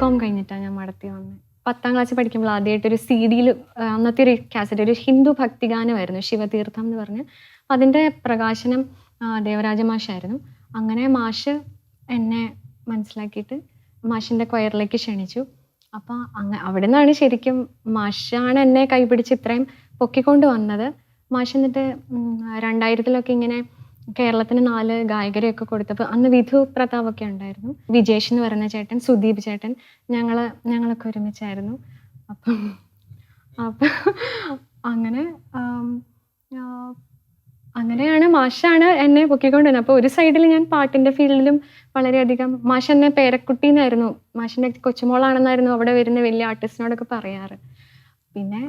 Com കഴിഞ്ഞിട്ടാണ് ഞാൻ മടത്തി വന്നത് പത്താം ക്ലാസ്സിൽ പഠിക്കുമ്പോൾ ആദ്യമായിട്ട് ഒരു സി ഡിയിൽ അന്നത്തെ ഒരു കാസറ്റ് ഒരു ഹിന്ദു ഭക്തിഗാനമായിരുന്നു ശിവതീർത്ഥം എന്ന് പറഞ്ഞ്. അതിന്റെ പ്രകാശനം ദേവരാജ മാഷായിരുന്നു. അങ്ങനെ മാഷ് എന്നെ മനസ്സിലാക്കിയിട്ട് മാഷിന്റെ ക്വയറിലേക്ക് ക്ഷണിച്ചു. അപ്പോൾ അങ്ങ അവിടെ നിന്നാണ് ശരിക്കും മാഷാണ് എന്നെ കൈപിടിച്ച് ഇത്രയും പൊക്കിക്കൊണ്ട് വന്നത്. മാഷ് എന്നിട്ട് രണ്ടായിരത്തിലൊക്കെ ഇങ്ങനെ കേരളത്തിന് നാല് ഗായകരെയൊക്കെ കൊടുത്തപ്പോൾ അന്ന് വിധു പ്രതാപൊക്കെ ഉണ്ടായിരുന്നു. വിജേഷ് എന്ന് പറയുന്ന ചേട്ടൻ സുദീപ് ചേട്ടൻ ഞങ്ങൾ ഞങ്ങളൊക്കെ ഒരുമിച്ചായിരുന്നു. അപ്പം അപ്പം അങ്ങനെ അങ്ങനെയാണ് മാഷാണ് എന്നെ പൊക്കിക്കൊണ്ടുവന്നത് അപ്പോൾ ഒരു സൈഡിൽ ഞാൻ പാട്ടിന്റെ ഫീൽഡിലും വളരെയധികം മാഷ് എന്നെ പേരക്കുട്ടി എന്നായിരുന്നു മാഷിന്റെ കൊച്ചുമോളാണെന്നായിരുന്നു അവിടെ വരുന്ന വലിയ ആർട്ടിസ്റ്റിനോടൊക്കെ പറയാറ്. പിന്നെ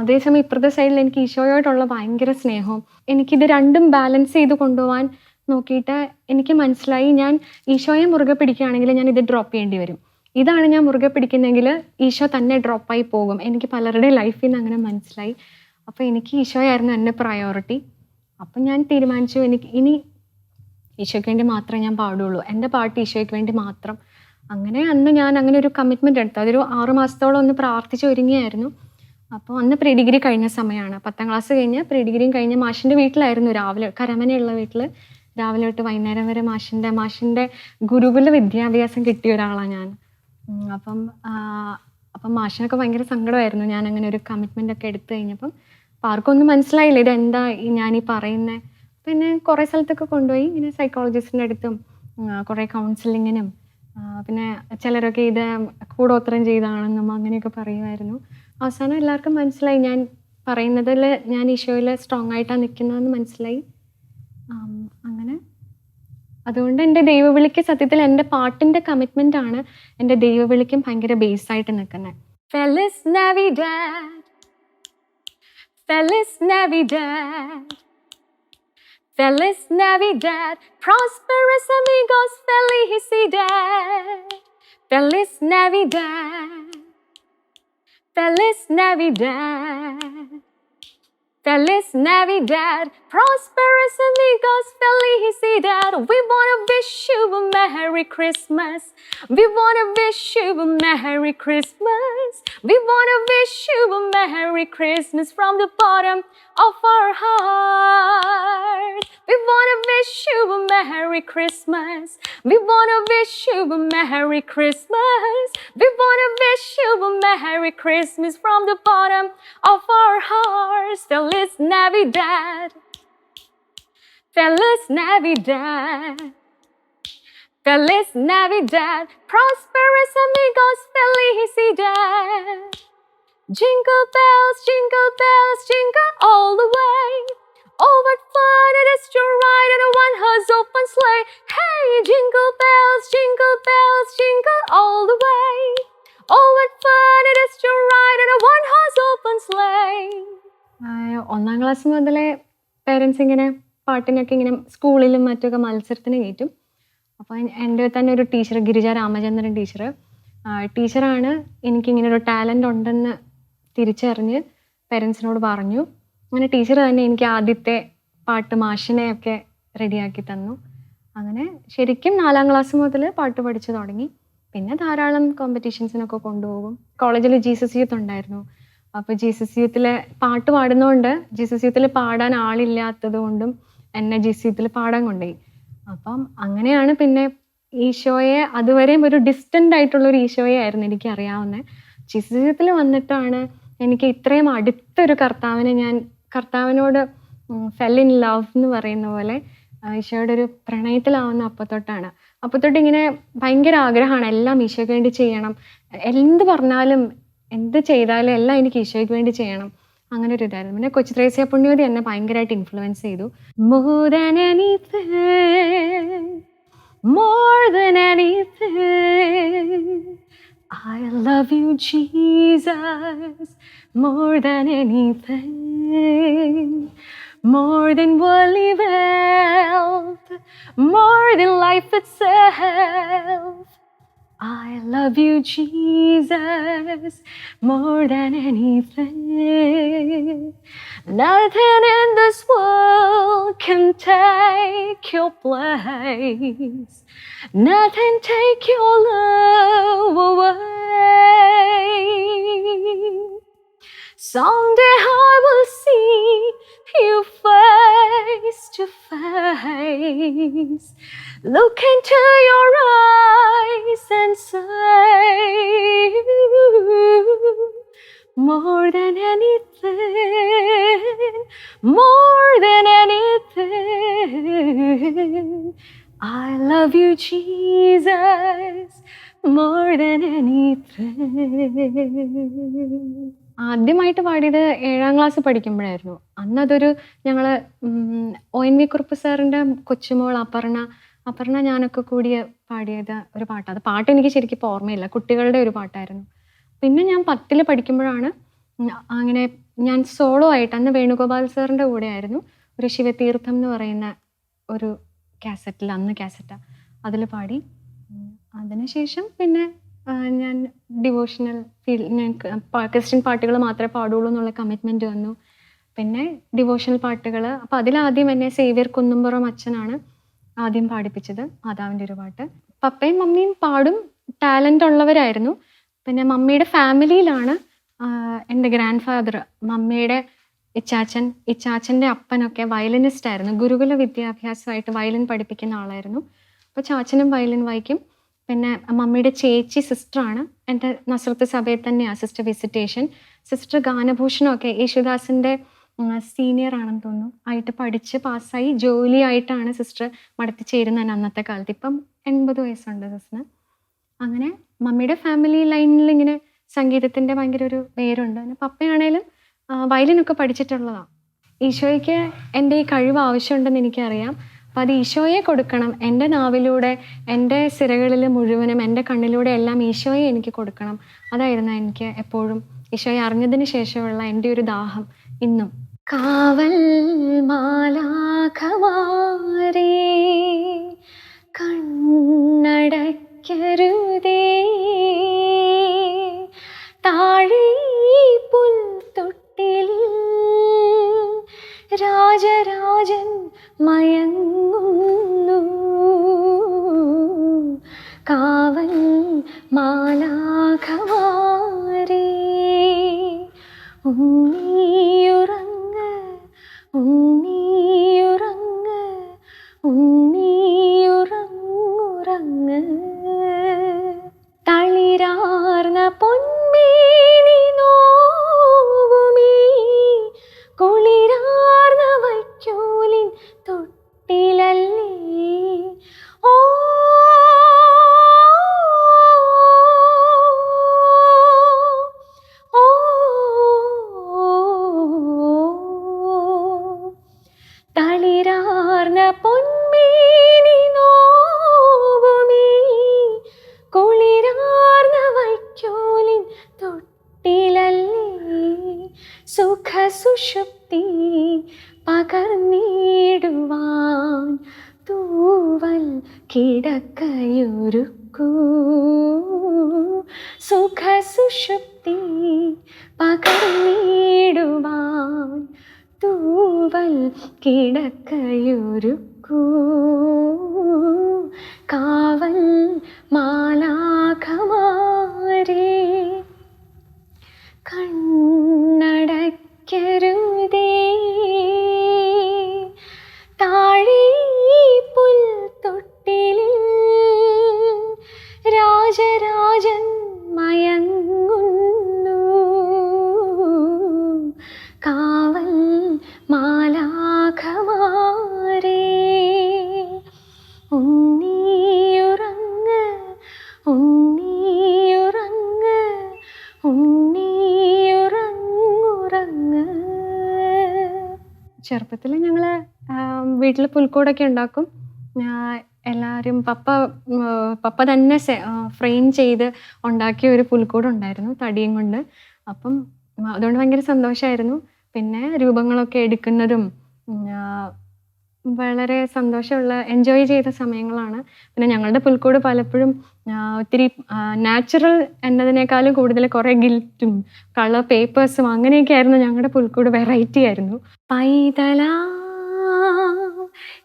അതേസമയം ഇപ്പുറത്തെ സൈഡിൽ എനിക്ക് ഈശോയോടുള്ള ഭയങ്കര സ്നേഹവും എനിക്കിത് രണ്ടും ബാലൻസ് ചെയ്ത് കൊണ്ടുപോകാൻ നോക്കിയിട്ട് എനിക്ക് മനസ്സിലായി ഞാൻ ഈശോയെ മുറുകെ പിടിക്കുകയാണെങ്കിൽ ഞാൻ ഇത് ഡ്രോപ്പ് ചെയ്യേണ്ടി വരും. ഇതാണ് ഞാൻ മുറുകെ പിടിക്കുന്നെങ്കിൽ ഈശോ തന്നെ ഡ്രോപ്പായി പോകും. എനിക്ക് പലരുടെ ലൈഫിൽ നിന്ന് അങ്ങനെ മനസ്സിലായി. അപ്പോൾ എനിക്ക് ഈശോയായിരുന്നു എന്റെ പ്രയോറിറ്റി അപ്പം ഞാൻ തീരുമാനിച്ചു എനിക്ക് ഇനി ഈശോയ്ക്ക് വേണ്ടി മാത്രമേ ഞാൻ പാടുള്ളൂ. എന്റെ പാട്ട് ഈശോയ്ക്ക് വേണ്ടി മാത്രം. അങ്ങനെ അന്ന് ഞാൻ അങ്ങനെ ഒരു കമ്മിറ്റ്മെന്റ് എടുത്തു അതൊരു ആറുമാസത്തോളം ഒന്ന് പ്രാർത്ഥിച്ച് ഒരുങ്ങിയായിരുന്നു. അപ്പോൾ അന്ന് പ്രീ ഡിഗ്രി കഴിഞ്ഞ സമയമാണ് പത്താം ക്ലാസ് കഴിഞ്ഞ് പ്രീ ഡിഗ്രിയും കഴിഞ്ഞ് മാഷിന്റെ വീട്ടിലായിരുന്നു രാവിലെ കരമനയുള്ള വീട്ടിൽ രാവിലെ തൊട്ട് വൈകുന്നേരം വരെ മാഷിന്റെ മാഷിന്റെ ഗുരുകുല വിദ്യാഭ്യാസം കിട്ടിയ ഒരാളാണ് ഞാൻ. അപ്പം അപ്പം മാഷിനൊക്കെ ഭയങ്കര സങ്കടമായിരുന്നു. ഞാൻ അങ്ങനെ ഒരു കമ്മിറ്റ്മെന്റ് ഒക്കെ എടുത്തു കഴിഞ്ഞപ്പം അപ്പം ആർക്കും ഒന്നും മനസ്സിലായില്ല ഇതെന്താ ഞാൻ ഈ പറയുന്നത് പിന്നെ കുറേ സ്ഥലത്തൊക്കെ കൊണ്ടുപോയി. ഇങ്ങനെ സൈക്കോളജിസ്റ്റിന്റെ അടുത്തും കുറേ കൗൺസിലിങ്ങിനും പിന്നെ ചിലരൊക്കെ ഇത് കൂടോത്രം ചെയ്താണെന്നും അങ്ങനെയൊക്കെ പറയുമായിരുന്നു. അവസാനം എല്ലാവർക്കും മനസ്സിലായി. ഞാൻ പറയുന്നതിൽ ഞാൻ ഈശോയിൽ സ്ട്രോങ് ആയിട്ടാണ് നിൽക്കുന്നതെന്ന് മനസ്സിലായി. അങ്ങനെ. അതുകൊണ്ട് എന്റെ ദൈവവിളിക്ക് സത്യത്തിൽ എന്റെ പാട്ടിന്റെ കമ്മിറ്റ്മെന്റ് ആണ് എന്റെ ദൈവവിളിക്കും ഭയങ്കര ബേസായിട്ട് നിൽക്കുന്നത് Feliz Navidad Feliz Navidad Feliz Navidad, prosperous amigos, felicidad. Feliz Navidad, Feliz Navidad. Feliz Navidad, prosperous amigos, felicidad. We wanna wish you a Merry Christmas. We wanna wish you a Merry Christmas. We wanna wish you a Merry Christmas from the bottom of our heart. We wanna wish you a Merry Christmas. We wanna wish you a Merry Christmas. We wanna wish you a Merry Christmas from the bottom of our hearts. Feliz Navidad. Feliz Navidad. Feliz Navidad. Prosperous amigos, felicidad. Jingle bells, jingle bells, jingle all the way. Oh, what fun it is to ride in a one-horse open sleigh. Hey, jingle bells, jingle bells, jingle all the way. Oh, what fun it is to ride in a one-horse open sleigh. ഒന്നാം class മുതലേ parents ഇങ്ങനെ പാട്ടിനൊക്കെ ഇങ്ങനെ സ്കൂളിലും മറ്റൊക്കെ മത്സരത്തിന് കയറ്റും അപ്പോൾ എന്റെ തന്നെ ഒരു ടീച്ചർ ഗിരിജ രാമചന്ദ്രൻ ടീച്ചർ ടീച്ചറാണ് എനിക്കിങ്ങനെ ഒരു ടാലന്റ് ഉണ്ടെന്ന് തിരിച്ചറിഞ്ഞ് പേരൻസിനോട് പറഞ്ഞു. അങ്ങനെ ടീച്ചർ തന്നെ എനിക്ക് ആദ്യത്തെ പാട്ട് മാഷിനെയൊക്കെ റെഡിയാക്കി തന്നു. അങ്ങനെ ശരിക്കും നാലാം ക്ലാസ് മുതൽ പാട്ട് പഠിച്ചു തുടങ്ങി. പിന്നെ ധാരാളം കോമ്പറ്റീഷൻസിനൊക്കെ കൊണ്ടുപോകും. കോളേജിൽ ജീസസ് യൂത്ത് ഉണ്ടായിരുന്നു. അപ്പോൾ ജീസസ് യൂത്തിലെ പാട്ട് പാടുന്നതുകൊണ്ട് ജീസസ് യൂത്തിൽ പാടാൻ ആളില്ലാത്തത് കൊണ്ടും എന്നെ ജീസസ് യൂത്തിൽ പാടാൻ കൊണ്ടുപോയി. അപ്പം അങ്ങനെയാണ് പിന്നെ ഈശോയെ അതുവരെയും ഒരു ഡിസ്റ്റന്റ് ആയിട്ടുള്ള ഒരു ഈശോയെ ആയിരുന്നു എനിക്ക് അറിയാവുന്നത് ജീസസ് യൂത്തിൽ വന്നിട്ടാണ് എനിക്ക് ഇത്രയും അടുത്തൊരു കർത്താവിനെ ഞാൻ കർത്താവിനോട് ഫെൽ ഇൻ ലവ് എന്ന് പറയുന്ന പോലെ ഈശോയുടെ ഒരു പ്രണയത്തിലാവുന്ന അപ്പത്തൊട്ടാണ്. അപ്പത്തൊട്ട് ഇങ്ങനെ ഭയങ്കര ആഗ്രഹമാണ് എല്ലാം ഈശോയ്ക്ക് വേണ്ടി ചെയ്യണം. എന്ത് പറഞ്ഞാലും എന്ത് ചെയ്താലും എല്ലാം എനിക്ക് ഈശോയ്ക്ക് വേണ്ടി ചെയ്യണം. അങ്ങനെ ഒരു ഇതായിരുന്നു. പിന്നെ കൊച്ചു ത്രേസ്യ പുണ്യവതി എന്നെ ഭയങ്കരമായിട്ട് ഇൻഫ്ലുവൻസ് ചെയ്തു. More anything, I love you, Jesus, more than anything, more than worldly wealth, more than life itself. I love you, Jesus, more than anything. Nothing in this world can take your place. Nothing take your love away. Someday I will see you face to face. Look into your eyes and say, more than anything, more than anything, I love you, Jesus, more than anything. ആദ്യമായിട്ട് പാടിയത് ഏഴാം class പഠിക്കുമ്പോഴായിരുന്നു. അന്ന് അതൊരു ഞങ്ങൾ O N V Kurup സാറിന്റെ കൊച്ചുമോൾ അപർണ അപർണ ഞാനൊക്കെ കൂടി പാടിയത് ഒരു പാട്ടാണ് അത് പാട്ട് എനിക്ക് ശരിക്കും ഓർമ്മയില്ല. കുട്ടികളുടെ ഒരു പാട്ടായിരുന്നു. പിന്നെ ഞാൻ പത്തിൽ പഠിക്കുമ്പോഴാണ് അങ്ങനെ ഞാൻ സോളോ ആയിട്ട് അന്ന് വേണുഗോപാൽ സാറിന്റെ കൂടെ ആയിരുന്നു ഒരു ശിവതീർത്ഥം എന്ന് പറയുന്ന ഒരു കാസറ്റിൽ അന്ന് കാസറ്റാ അതിൽ പാടി. അതിനുശേഷം പിന്നെ ഞാൻ ഡിവോഷണൽ ഫീൽഡ് ഞാൻ ക്രിസ്ത്യൻ പാട്ടുകൾ മാത്രമേ പാടുള്ളൂ എന്നുള്ള കമ്മിറ്റ്മെന്റ് വന്നു. പിന്നെ ഡിവോഷണൽ പാട്ടുകൾ അപ്പോൾ അതിലാദ്യം എന്നെ സേവ്യർ കുന്നുംപുറം അച്ഛനാണ് ആദ്യം പാടിപ്പിച്ചത് മാതാവിന്റെ ഒരു പാട്ട്. പപ്പയും മമ്മിയും പാടും ടാലന്റ് ഉള്ളവരായിരുന്നു. പിന്നെ മമ്മിയുടെ ഫാമിലിയിലാണ് എന്റെ ഗ്രാൻഡ് ഫാദർ മമ്മിയുടെ ഇച്ചാച്ചൻ ഇച്ചാച്ചന്റെ അപ്പനൊക്കെ വയലിനിസ്റ്റ് ആയിരുന്നു ഗുരുകുല വിദ്യാഭ്യാസമായിട്ട് വയലിൻ പഠിപ്പിക്കുന്ന ആളായിരുന്നു. അപ്പോൾ ചാച്ചനും വയലിൻ വായിക്കും. പിന്നെ മമ്മിയുടെ ചേച്ചി സിസ്റ്ററാണ്. എന്റെ നസ്രത്ത് സഭയിൽ തന്നെയാണ് സിസ്റ്റർ വിസിറ്റേഷൻ. സിസ്റ്റർ ഗാനഭൂഷണമൊക്കെ യേശുദാസിന്റെ സീനിയർ ആണെന്ന് തോന്നുന്നു. ആയിട്ട് പഠിച്ച് പാസ്സായി ജോലിയായിട്ടാണ് സിസ്റ്റർ മടത്തി ചേരുന്നത് അന്നത്തെ കാലത്ത്. ഇപ്പം എൺപത് വയസ്സുണ്ട് സിസ്റ്ററിന്. അങ്ങനെ മമ്മിയുടെ ഫാമിലി ലൈനിൽ ഇങ്ങനെ സംഗീതത്തിന്റെ ഭയങ്കര ഒരു പേരുണ്ട്. പിന്നെ പപ്പയാണേലും വയലിനൊക്കെ പഠിച്ചിട്ടുള്ളതാണ് ഈശോയ്ക്ക് എന്റെ ഈ കഴിവ് ആവശ്യമുണ്ടെന്ന് എനിക്കറിയാം. അപ്പം അത് ഈശോയെ കൊടുക്കണം. എന്റെ നാവിലൂടെ എന്റെ സിരകളിൽ മുഴുവനും എന്റെ കണ്ണിലൂടെ എല്ലാം ഈശോയെ എനിക്ക് കൊടുക്കണം. അതായിരുന്നു എനിക്ക് എപ്പോഴും ഈശോയെ അറിഞ്ഞതിന് ശേഷമുള്ള എന്റെ ഒരു ദാഹം ഇന്നും. കാവൽ മാലാഖമാരേ കണ്ണടയ്ക്കരുതേ താഴെ പുൽത്തൊട്ടിൽ രാജരാജൻ മയങ്ങുന്നു. കാവൻ മാലാഖമാരേ ഉണ്ണിയുറങ്ങ് കിടക്കയൊരുക്കൂ. സുഖസുഷുപ്തി പകർന്നിടുവാൻ തൂവൽ കിടക്കയൊരുക്കൂ. ചെറുപ്പത്തിൽ ഞങ്ങൾ വീട്ടിൽ പുൽക്കൂടൊക്കെ ഉണ്ടാക്കും. എല്ലാവരും പപ്പ പപ്പ തന്നെ ഫ്രെയിം ചെയ്ത് ഉണ്ടാക്കിയ ഒരു പുൽക്കൂട് ഉണ്ടായിരുന്നു തടിയും കൊണ്ട്. അപ്പം അതുകൊണ്ട് ഭയങ്കര സന്തോഷമായിരുന്നു പിന്നെ രൂപങ്ങളൊക്കെ എടുക്കുന്നതും വളരെ സന്തോഷമുള്ള എൻജോയ് ചെയ്ത സമയങ്ങളാണ്. പിന്നെ ഞങ്ങളുടെ പുൽക്കൂട് പലപ്പോഴും ഒത്തിരി നാച്ചുറൽ എന്നതിനേക്കാളും കൂടുതൽ കുറേ ഗിൽറ്റും കളർ പേപ്പേഴ്സും അങ്ങനെയൊക്കെ ആയിരുന്നു ഞങ്ങളുടെ പുൽക്കൂട് വെറൈറ്റി ആയിരുന്നു. പൈതല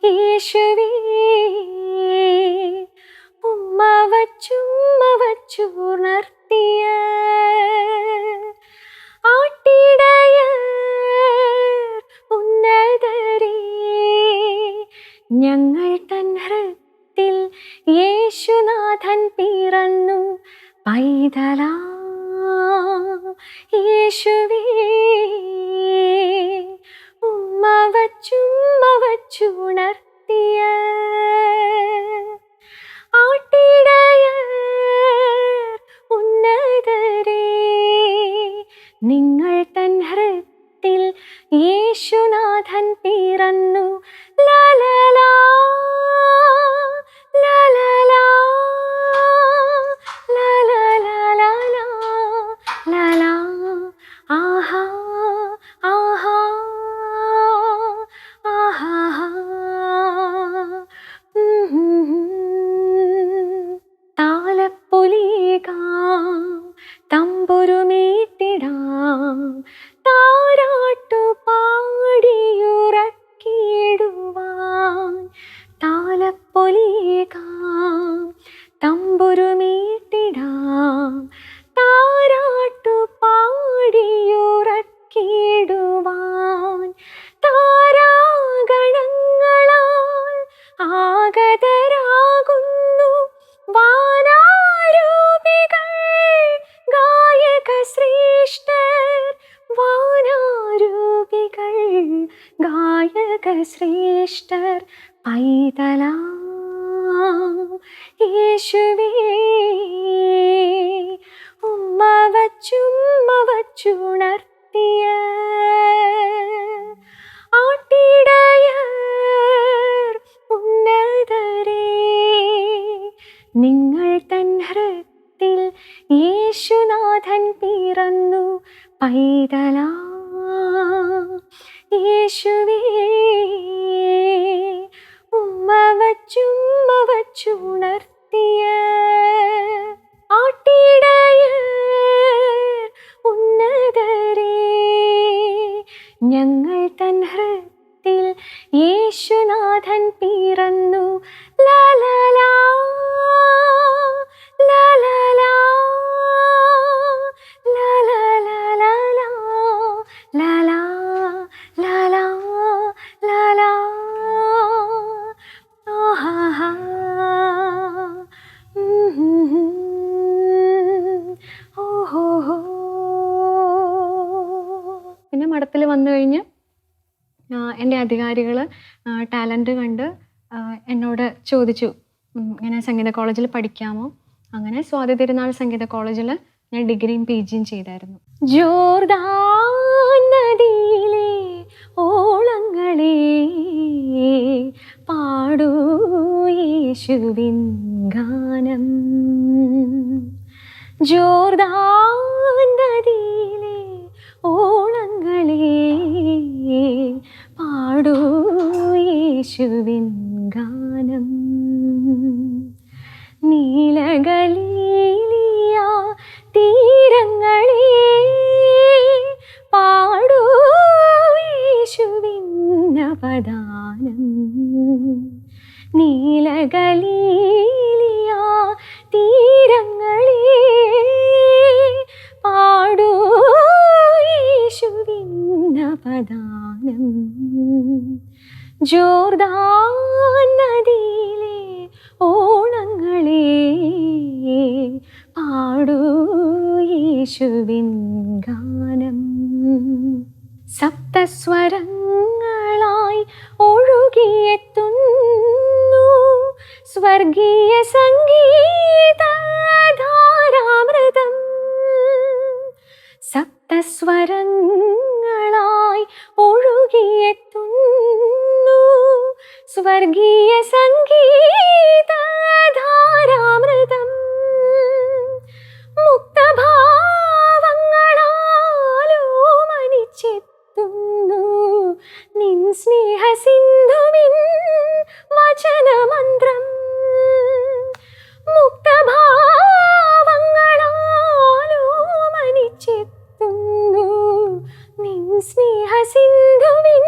യേശുവേ ഉമ്മ വച്ചുമ്മ വച്ചുണർത്തിയ ആട്ടിടയർ ഞങ്ങൾ തൻ ഹൃത്തിൽ യേശുനാഥൻ പിറന്നു. പൈതല യേശുവേ ഉമ്മ വച്ചുമ്മ വച്ചുണർത്തിയ ആട്ടിടയർ ഉന്നതരേ നിങ്ങൾ തൻ ഹൃത്തിൽ യേശുനാഥൻ പിറന്നു. താരാട്ടു നിങ്ങൾ തൻ ഹൃത്തിൽ യേശുനാഥൻ പിറന്നു പൈതല. യേശുവേ ഉമ്മ വച്ചുമ്മ വച്ചുണർത്തിയ ആട്ടിടയർ ഉന്നതരേ. ഞങ്ങൾ തൻ ഹൃത്തിൽ യേശുനാഥൻ പിറന്നു മഠത്തിൽ വന്നു കഴിഞ്ഞ് എന്റെ അധികാരികൾ ടാലന്റ് കണ്ട് എന്നോട് ചോദിച്ചു ഇങ്ങനെ സംഗീത കോളേജിൽ പഠിക്കാമോ? അങ്ങനെ സ്വാതി തിരുനാൾ സംഗീത കോളേജിൽ ഞാൻ ഡിഗ്രിയും പി ജിയും ചെയ്തായിരുന്നു. ജോർദാൻ നദിയിലെ ഓളങ്ങളെ പാടൂ ഗാനം. ജോർദാൻ നദിയിലെ ഓളങ്ങളെ പാടൂ യേശുവിൻ ഗാനം. നീലകലീലിയ തീരങ്ങളെ പാടൂ യേശുവിൻ പദാനം നീലകലീലിയ ജോർദാൻ നിൻ സ്നേഹ സിന്ധുവിൻ വചനമന്ത്രം. മുക്തഭാവങ്ങളാലോ മനിച്ചെത്തുന്നു നിൻ സ്നേഹ സിന്ധുവിൻ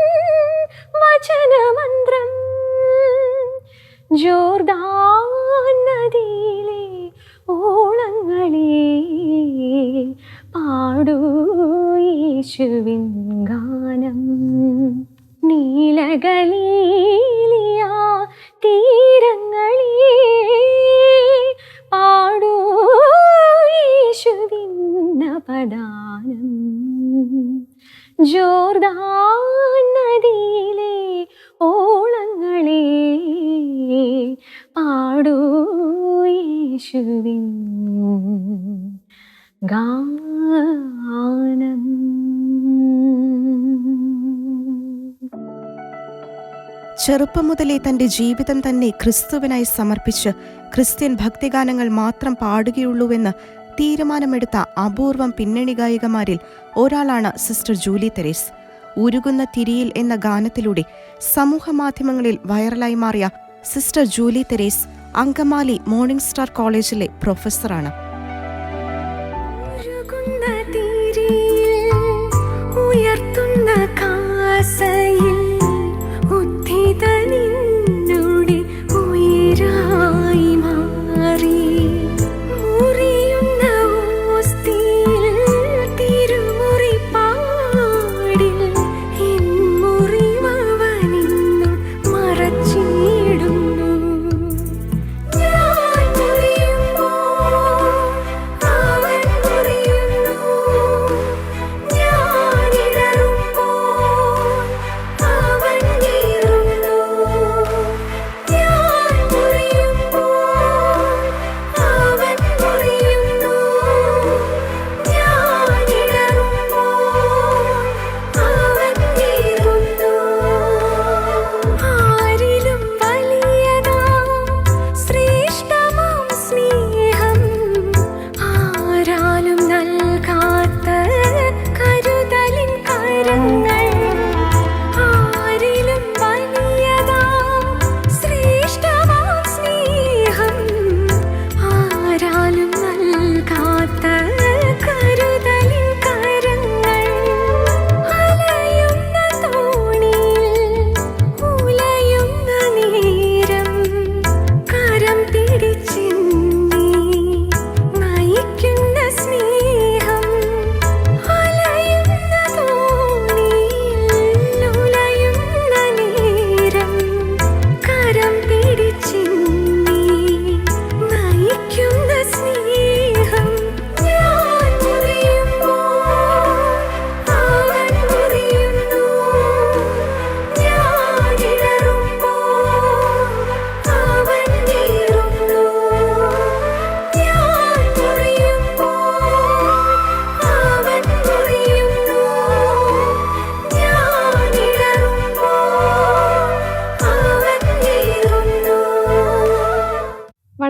വചനമന്ത്രം. ജോർദാൻ നദിയിലെ ഓളങ്ങളെ പാടൂ യേശുവിൻ നീലകലീലിയ തീരങ്ങളെ പാടൂ യേശുവിൻ പദാനം ജോർദാൻ നദിയിലെ ഓളങ്ങളെ പാടൂ യേശുവിൻ ഗാനം ചെറുപ്പം മുതലേ തന്റെ ജീവിതം തന്നെ ക്രിസ്തുവിനായി സമർപ്പിച്ച് ക്രിസ്ത്യൻ ഭക്തിഗാനങ്ങൾ മാത്രം പാടുകയുള്ളൂവെന്ന് തീരുമാനമെടുത്ത അപൂർവം പിന്നണി ഗായികമാരിൽ ഒരാളാണ് സിസ്റ്റർ ജൂലി തെരേസ്. ഉരുകുന്ന തിരിയിൽ എന്ന ഗാനത്തിലൂടെ സമൂഹ മാധ്യമങ്ങളിൽ വൈറലായി മാറിയ sister Julie Theres Angamaly morning star കോളേജിലെ പ്രൊഫസറാണ്. ഉയർത്തുന്ന കാസയിൽ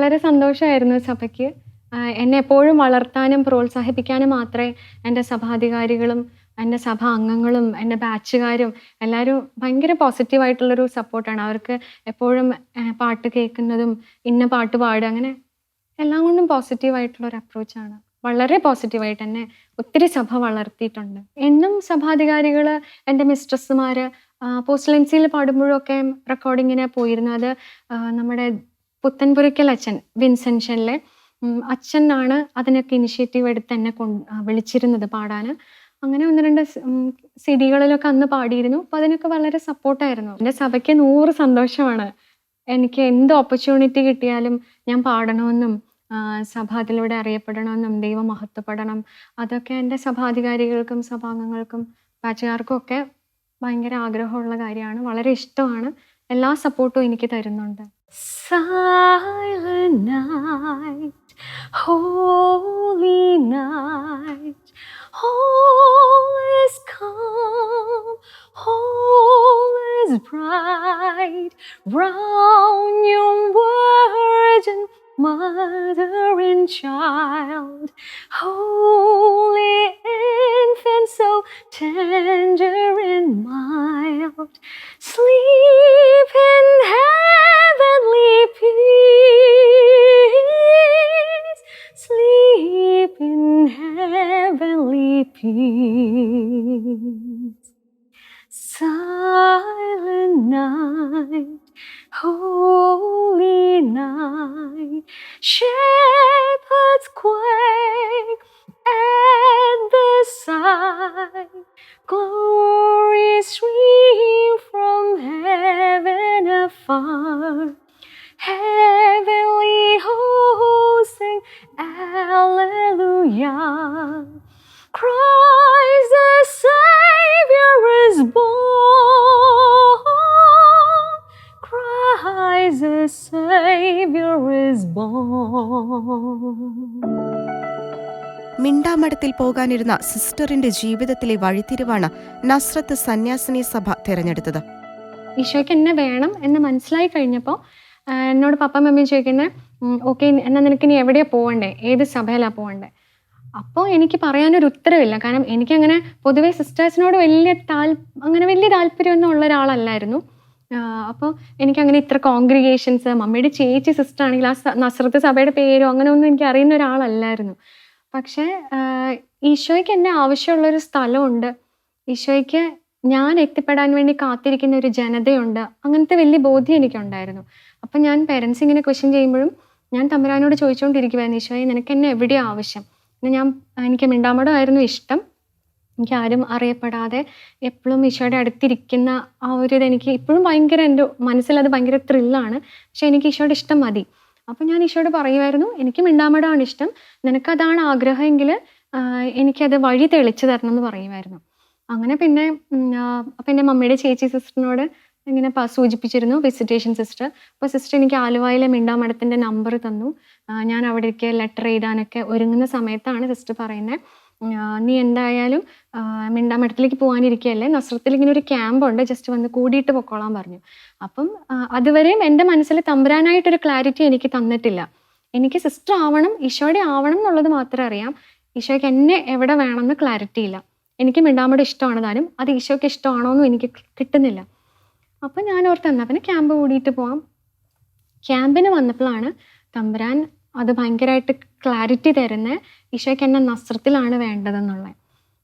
വളരെ സന്തോഷമായിരുന്നു സഭയ്ക്ക്. എന്നെ എപ്പോഴും വളർത്താനും പ്രോത്സാഹിപ്പിക്കാനും മാത്രമേ എന്റെ സഭാധികാരികളും എന്റെ സഭ അംഗങ്ങളും എന്റെ ബാച്ചുകാരും എല്ലാവരും ഭയങ്കര പോസിറ്റീവായിട്ടുള്ളൊരു സപ്പോർട്ടാണ്. അവർക്ക് എപ്പോഴും പാട്ട് കേൾക്കുന്നതും ഇന്ന പാട്ട് പാടുക അങ്ങനെ എല്ലാം കൊണ്ടും പോസിറ്റീവായിട്ടുള്ളൊരു അപ്രോച്ചാണ്. വളരെ പോസിറ്റീവായിട്ട് എന്നെ ഒത്തിരി സഭ വളർത്തിയിട്ടുണ്ട്. എന്നും സഭാധികാരികൾ എന്റെ മിസ്ട്രസ്സുമാർ പോസ്റ്റലൻസിയിൽ പാടുമ്പോഴൊക്കെ റെക്കോർഡിങ്ങിന് പോയിരുന്നു. അത് നമ്മുടെ പുത്തൻപുരയ്ക്കൽ അച്ഛൻ വിൻസെൻഷനിലെ അച്ഛനാണ് അതിനൊക്കെ ഇനിഷ്യേറ്റീവ് എടുത്ത് എന്നെ വിളിച്ചിരുന്നത് പാടാൻ അങ്ങനെ ഒന്ന് രണ്ട് സിഡികളിലൊക്കെ അന്ന് പാടിയിരുന്നു. അപ്പോൾ അതിനൊക്കെ വളരെ സപ്പോർട്ടായിരുന്നു എന്റെ സഭയ്ക്ക് നൂറ് സന്തോഷമാണ്. എനിക്ക് എന്ത് ഓപ്പർച്യൂണിറ്റി കിട്ടിയാലും ഞാൻ പാടണമെന്നും സഭ അതിലൂടെ അറിയപ്പെടണമെന്നും ദൈവം മഹത്വപ്പെടണം. അതൊക്കെ എന്റെ സഭാധികാരികൾക്കും സഭാംഗങ്ങൾക്കും ബാച്ചുകാർക്കും ഒക്കെ ഭയങ്കര ആഗ്രഹമുള്ള കാര്യമാണ്. വളരെ ഇഷ്ടമാണ്. എല്ലാ സപ്പോർട്ടും എനിക്ക് തരുന്നുണ്ട്. Silent night, holy night, all is calm, all is bright, round your virgin mother and child, holy infant, so tender and mild, sleep in heavenly peace, sleep in heavenly peace. Silent night, holy night, shepherds quake, and the sun glows. മിണ്ടാമഠത്തിൽ പോകാനിരുന്ന സിസ്റ്ററിന്റെ ജീവിതത്തിലെ വഴിത്തിരിവാണ് നസ്രത്ത് സന്യാസിനി സഭ തിരഞ്ഞെടുത്തത്. ഈശോയ്ക്ക് എന്നെ വേണം എന്ന് മനസ്സിലായി കഴിഞ്ഞപ്പോൾ എന്നോട് പപ്പ മമ്മി ചോദിക്കുന്നത് ഓക്കെ എന്നാൽ നിനക്ക് ഇനി എവിടെയാണ് പോകണ്ടേ ഏത് സഭയിലാണ് പോകണ്ടേ അപ്പോൾ എനിക്ക് പറയാനൊരു ഉത്തരവില്ല. കാരണം എനിക്കങ്ങനെ പൊതുവെ സിസ്റ്റേഴ്സിനോട് വലിയ താൽ അങ്ങനെ വലിയ താല്പര്യമൊന്നും ഉള്ള ഒരാളല്ലായിരുന്നു. അപ്പോൾ എനിക്കങ്ങനെ ഇത്ര കോൺഗ്രിഗേഷൻസ് മമ്മിയുടെ ചേച്ചി സിസ്റ്റർ ആണെങ്കിൽ ആ നസ്രത്ത് സഭയുടെ പേരോ അങ്ങനെ ഒന്നും എനിക്ക് അറിയുന്ന ഒരാളല്ലായിരുന്നു. പക്ഷേ ഈശോയ്ക്ക് എന്നെ ആവശ്യമുള്ളൊരു സ്ഥലമുണ്ട്. ഈശോയ്ക്ക് ഞാൻ എത്തിപ്പെടാൻ വേണ്ടി കാത്തിരിക്കുന്ന ഒരു ജനതയുണ്ട്. അങ്ങനത്തെ വലിയ ബോധ്യം എനിക്കുണ്ടായിരുന്നു. അപ്പം ഞാൻ പേരൻസ് ഇങ്ങനെ ക്വസ്റ്റ്യൻ ചെയ്യുമ്പോഴും ഞാൻ തമ്പുരാനോട് ചോദിച്ചുകൊണ്ടിരിക്കുവായിരുന്നു ഈശോയെ നിനക്ക് എന്നെ എവിടെയാണ് ആവശ്യം? ഞാൻ എനിക്ക് മിണ്ടാമടമായിരുന്നു ഇഷ്ടം. എനിക്ക് ആരും അറിയപ്പെടാതെ എപ്പോഴും ഈശോയുടെ അടുത്തിരിക്കുന്ന ആ ഒരു ഇത് എനിക്ക് ഇപ്പോഴും ഭയങ്കര എന്റെ മനസ്സിലത് ഭയങ്കര ത്രില്ലാണ് പക്ഷെ എനിക്ക് ഈശോയുടെ ഇഷ്ടം മതി. അപ്പം ഞാൻ ഈശോയോട് പറയുമായിരുന്നു എനിക്ക് മിണ്ടാമടാണ് ഇഷ്ടം. നിനക്കതാണ് ആഗ്രഹമെങ്കിൽ എനിക്കത് വഴി തെളിച്ചു തരണം എന്ന് പറയുമായിരുന്നു അങ്ങനെ പിന്നെ അപ്പം എന്റെ മമ്മിയുടെ ചേച്ചി സിസ്റ്ററിനോട് ഇങ്ങനെ സൂചിപ്പിച്ചിരുന്നു വിസിറ്റേഷൻ സിസ്റ്റർ. അപ്പോൾ സിസ്റ്റർ എനിക്ക് ആലുവയിലെ മിണ്ടാമഠത്തിന്റെ നമ്പർ തന്നു. ഞാൻ അവിടേക്ക് ലെറ്റർ എഴുതാനൊക്കെ ഒരുങ്ങുന്ന സമയത്താണ് സിസ്റ്റർ പറയുന്നത്. നീ എന്തായാലും മിണ്ടാമഠത്തിലേക്ക് പോകാനിരിക്കുകയല്ലേ നസ്രത്തിൽ ഇങ്ങനെ ഒരു ക്യാമ്പുണ്ട് ജസ്റ്റ് വന്ന് കൂടിയിട്ട് പൊക്കോളാൻ പറഞ്ഞു. അപ്പം അതുവരെയും എന്റെ മനസ്സിൽ തമ്പുരാനായിട്ടൊരു ക്ലാരിറ്റി എനിക്ക് തന്നിട്ടില്ല. എനിക്ക് സിസ്റ്റർ ആവണം ഈശോയുടെ ആവണം എന്നുള്ളത് മാത്രമേ അറിയാം. ഈശോയ്ക്ക് എന്നെ എവിടെ വേണമെന്ന് ക്ലാരിറ്റി ഇല്ല. എനിക്ക് മിണ്ടാമട ഇഷ്ടമാണ് താനും അത് ഈശോയ്ക്ക് ഇഷ്ടമാണോ എന്നും എനിക്ക് കിട്ടുന്നില്ല. അപ്പം ഞാൻ ഓർത്ത് എന്നാ പിന്നെ ക്യാമ്പ് കൂടിയിട്ട് പോവാം. ക്യാമ്പിന് വന്നപ്പോഴാണ് തമ്പുരാൻ അത് ഭയങ്കരമായിട്ട് ക്ലാരിറ്റി തരുന്ന ഈശോയ്ക്ക് എന്നെ നസ്രത്തിലാണ് വേണ്ടതെന്നുള്ളത്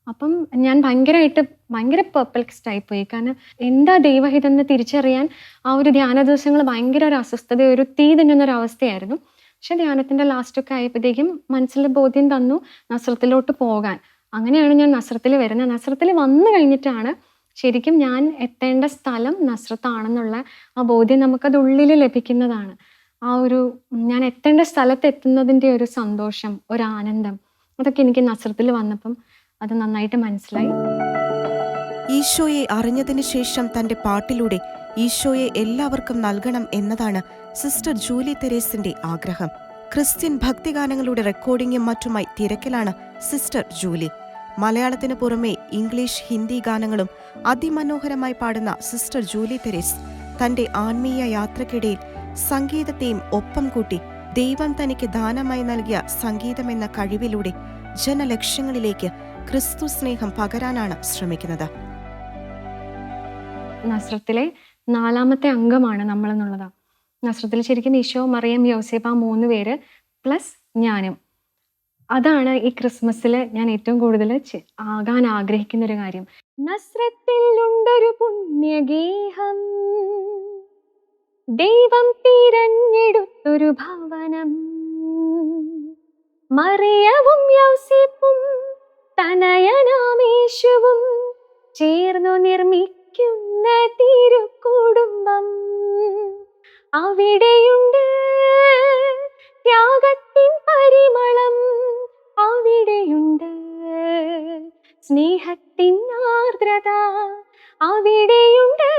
അപ്പം ഞാൻ ഭയങ്കരമായിട്ട് ഭയങ്കര പെർപ്ലക്സ്ഡ് ആയിപ്പോയി. കാരണം എന്താ ദൈവഹിതം എന്ന് തിരിച്ചറിയാൻ ആ ഒരു ധ്യാന ദിവസങ്ങൾ ഭയങ്കര ഒരു അസ്വസ്ഥത ഒരു തീ തിന്നുന്ന അവസ്ഥയായിരുന്നു. പക്ഷെ ധ്യാനത്തിന്റെ ലാസ്റ്റൊക്കെ ആയപ്പോഴത്തേക്കും മനസ്സിൽ ബോധ്യം തന്നു നസ്രത്തിലോട്ട് പോകാൻ. അങ്ങനെയാണ് ഞാൻ നസ്രത്തിൽ വരുന്നത്. നസ്രത്തിൽ വന്നു കഴിഞ്ഞിട്ടാണ് ശരിക്കും ഞാൻ എത്തേണ്ട സ്ഥലം നസ്രത്താണെന്നുള്ള ആ ബോധ്യം നമുക്കത് ഉള്ളിൽ ലഭിക്കുന്നതാണ്. ആ ഒരു ഞാൻ എത്തേണ്ട സ്ഥലത്ത് എത്തുന്നതിന്റെ ഒരു സന്തോഷം ഒരു ആനന്ദം അതൊക്കെ എനിക്ക് നസ്രത്തിൽ വന്നപ്പം അത് നന്നായിട്ട് മനസ്സിലായി. ഈശോയെ അറിഞ്ഞതിന് ശേഷം തന്റെ പാട്ടിലൂടെ ഈശോയെ എല്ലാവർക്കും നൽകണം എന്നതാണ് സിസ്റ്റർ ജൂലി തെരേസിന്റെ ആഗ്രഹം. ക്രിസ്ത്യൻ ഭക്തിഗാനങ്ങളുടെ റെക്കോർഡിംഗും മറ്റുമായി തിരക്കിലാണ് സിസ്റ്റർ ജൂലി. മലയാളത്തിന് പുറമെ ഇംഗ്ലീഷ് ഹിന്ദി ഗാനങ്ങളും അതിമനോഹരമായി പാടുന്ന സിസ്റ്റർ ജൂലി തെരേസ് തന്റെ ആത്മീയ യാത്രക്കിടയിൽ സംഗീതത്തെയും ഒപ്പം കൂട്ടി ദൈവം തനിക്ക് ദാനമായി നൽകിയ സംഗീതമെന്ന കഴിവിലൂടെ ജനലക്ഷ്യങ്ങളിലേക്ക് ക്രിസ്തു സ്നേഹം പകരാനാണ് ശ്രമിക്കുന്നത്. നസ്രത്തിലെ നാലാമത്തെ അംഗമാണ് നമ്മളെന്നുള്ളതാ. നസ്രത്തിൽ ശരിക്കും ഈശോ മറിയം യോസേപ്പ മൂന്ന് പേര് പ്ലസ് ഞാനും. അതാണ് ഈ ക്രിസ്മസിൽ ഞാൻ ഏറ്റവും കൂടുതൽ ആകാൻ ആഗ്രഹിക്കുന്ന ഒരു കാര്യം. നസ്രത്തിൽ ഉണ്ടൊരു പുണ്യഗേഹം. ദൈവം തിരഞ്ഞെടുത്തൊരു ഭവനം. മറിയവും യൗസിപ്പും തനയനാമേശുവും ചേർന്നു നിർമ്മിക്കുന്ന തിരുക്കുടുംബം. അവിടെയുണ്ട് ത്യാഗത്തിൻ പരിമളം. അവിടെയുണ്ട് സ്നേഹത്തിൻ ആർദ്രത. അവിടെയുണ്ട്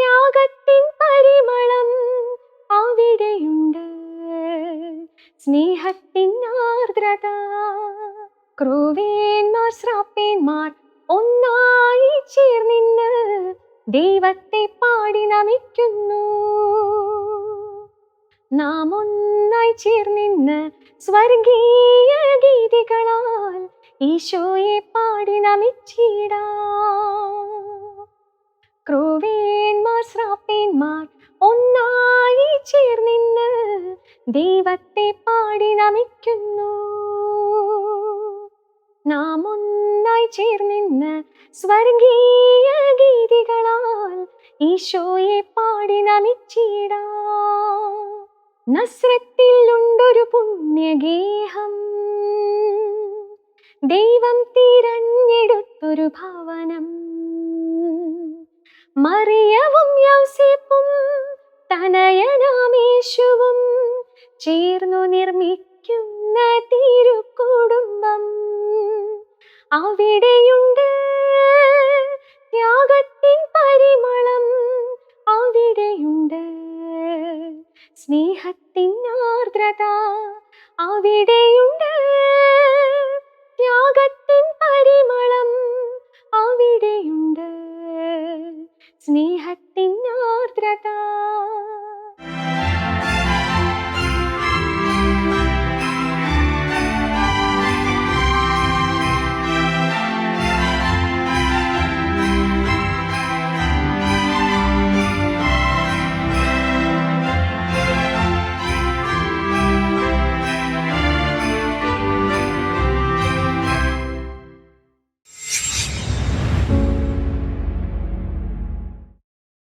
ത്യാഗത്തിൻ പരിമളം അവിടെയുണ്ട്. സ്നേഹത്തിൻ ആർദ്രത ക്രൂവേന്മാർ ശ്രാപ്പേന്മാർ ഒന്നായി ചേർന്നിന്ന് ദൈവത്തെ പാടി നമിക്കുന്നു. നാം ഒന്നായി ചേർന്നിന്ന് സ്വർഗീയ ഗീതികളാൽ ഈശോയെ പാടി നമിച്ചിടാം. ക്രൂവേന്മാർ ശ്രാപ്പേന്മാർ ഒന്നായി ചേർന്നിന്ന് ദൈവത്തെ പാടി നമിക്കുന്നു. നാം ഒന്നായി ചേർന്നിന്ന് സ്വർഗീയ ഗീതികളാൽ ഈശോയെ പാടി നമിച്ചിടാം. നസ്രത്തിലുണ്ടൊരു പുണ്യഗേഹം. ദൈവം തിരഞ്ഞെടുത്തൊരു ഭവനം. മറിയവും യൗസേപ്പും തനയനാമേശുവും ചേർന്നു നിർമ്മിക്കുന്ന തിരുക്കുടുംബം. അവിടെയുണ്ട്